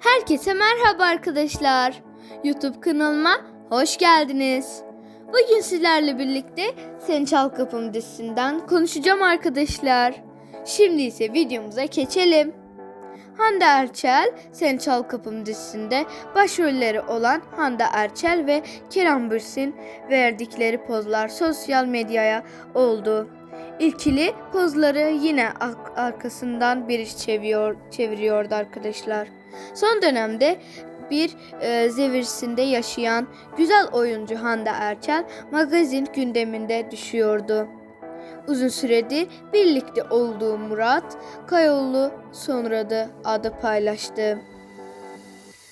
Herkese merhaba arkadaşlar. YouTube kanalıma hoş geldiniz. Bugün sizlerle birlikte Sen Çal Kapım dizisinden konuşacağım arkadaşlar. Şimdi ise videomuza geçelim. Hande Erçel, Sen Çal Kapım dizisinde başrolleri olan Hande Erçel ve Kerem Bürsin verdikleri pozlar sosyal medyaya oldu. İlkili pozları yine arkasından bir iş çeviriyor, çeviriyordu arkadaşlar. Son dönemde bir e, zevirsinde yaşayan güzel oyuncu Hande Erçel magazin gündeminde düşüyordu. Uzun süredir birlikte olduğu Murat Kayaoğlu sonra da adı paylaştı.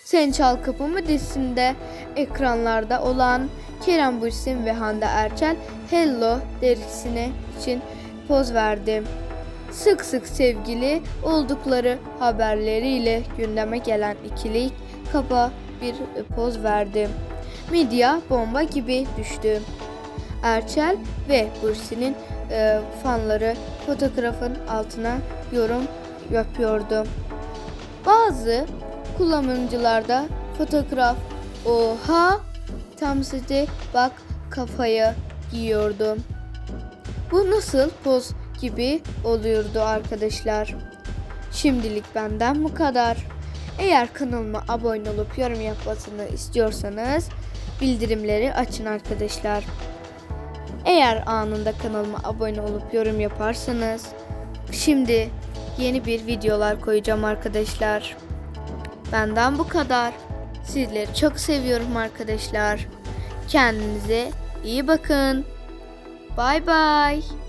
Sen Çal Kapımı dizisinde ekranlarda olan Kerem Bürsin ve Hande Erçel Hello dergisine için poz verdi. Sık sık sevgili oldukları haberleriyle gündeme gelen ikili kaba bir poz verdi. Medya bomba gibi düştü. Erçel ve Bürsin'in e, fanları fotoğrafın altına yorum yapıyordu. Bazı kullanıcılarda fotoğraf oha tam size bak kafayı giyiyordu. Bu nasıl poz gibi oluyordu arkadaşlar. Şimdilik benden bu kadar. Eğer kanalıma abone olup yorum yapmasını istiyorsanız bildirimleri açın arkadaşlar. Eğer anında kanalıma abone olup yorum yaparsanız şimdi yeni bir videolar koyacağım arkadaşlar. Benden bu kadar. Sizleri çok seviyorum arkadaşlar. Kendinize iyi bakın. Bye bye.